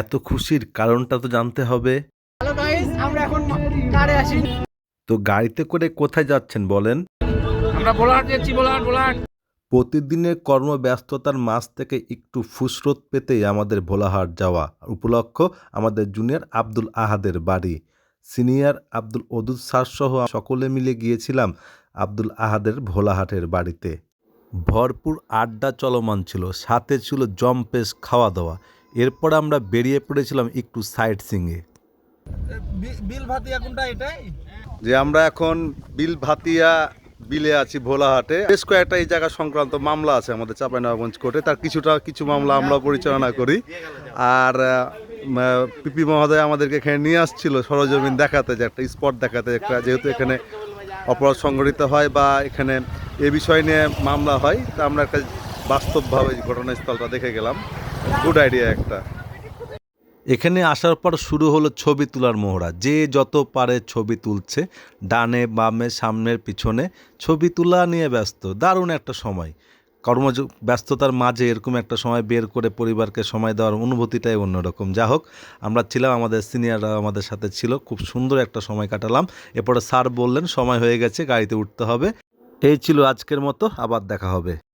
এত খুশির কারণটা তো জানতে হবে। হ্যালো গাইস আমরা এখন কারে আছি। তো গাড়িতে করে কোথায় যাচ্ছেন বলেন? আমরা বোলাহাট যাচ্ছি বোলাহাট বোলাহাট প্রতিদিনের কর্মব্যস্ততার মাঝ থেকে একটু ফুসরত পেতেই আমাদের ভোলাহাট যাওয়া উপলক্ষ আমাদের জুনিয়র আব্দুল আহাদের বাড়ি। সিনিয়র আব্দুল ওদুদ স্যার সহ সকলে মিলে গিয়েছিলাম আব্দুল আহাদের ভোলাহাটের বাড়িতে। ভরপুর আড্ডা চলমান ছিল সাথে ছিল জম্পেশ খাওয়া দাওয়া এরপর আমরা বেরিয়ে পড়েছিলাম একটু সাইট সিংয়ে যে আমরা এখন বিল ভাতিয়া বিলে আছি ভোলাহাটে। বেশ কয়েকটা এই জায়গা সংক্রান্ত মামলা আছে আমাদের চাঁপাইনবাবগঞ্জ কোর্টে। তার কিছুটা কিছু মামলা আমরা পরিচালনা করি। আর পিপি মহোদয় আমাদেরকে এখানে নিয়ে আসছিল সরজমিন দেখাতে যে একটা স্পট দেখাতে একটা যেহেতু এখানে অপরাধ সংঘটিত হয় বা এখানে এ বিষয় নিয়ে মামলা হয় তা আমরা একটা বাস্তবভাবে ঘটনাস্থলটা দেখে গেলাম। গুড আইডিয়া একটা। এখানে আসার পর শুরু হলো ছবি তোলার মোহরা। যে যত পারে ছবি তুলছে, ডানে, বামে সামনের পিছনে, ছবি তোলা নিয়ে ব্যস্ত। দারুণ একটা সময়। কর্ম ব্যস্ততার মাঝে এরকম একটা সময় বের করে পরিবারকে সময় দেওয়ার অনুভূতিটাই অন্যরকম। যা হোক, আমরা ছিলাম, আমাদের সিনিয়ররা আমাদের সাথে ছিল, খুব সুন্দর একটা সময় কাটালাম। এরপরে স্যার বললেন, সময় হয়ে গেছে, গাড়িতে উঠতে হবে। এই ছিল আজকের মতো, আবার দেখা হবে।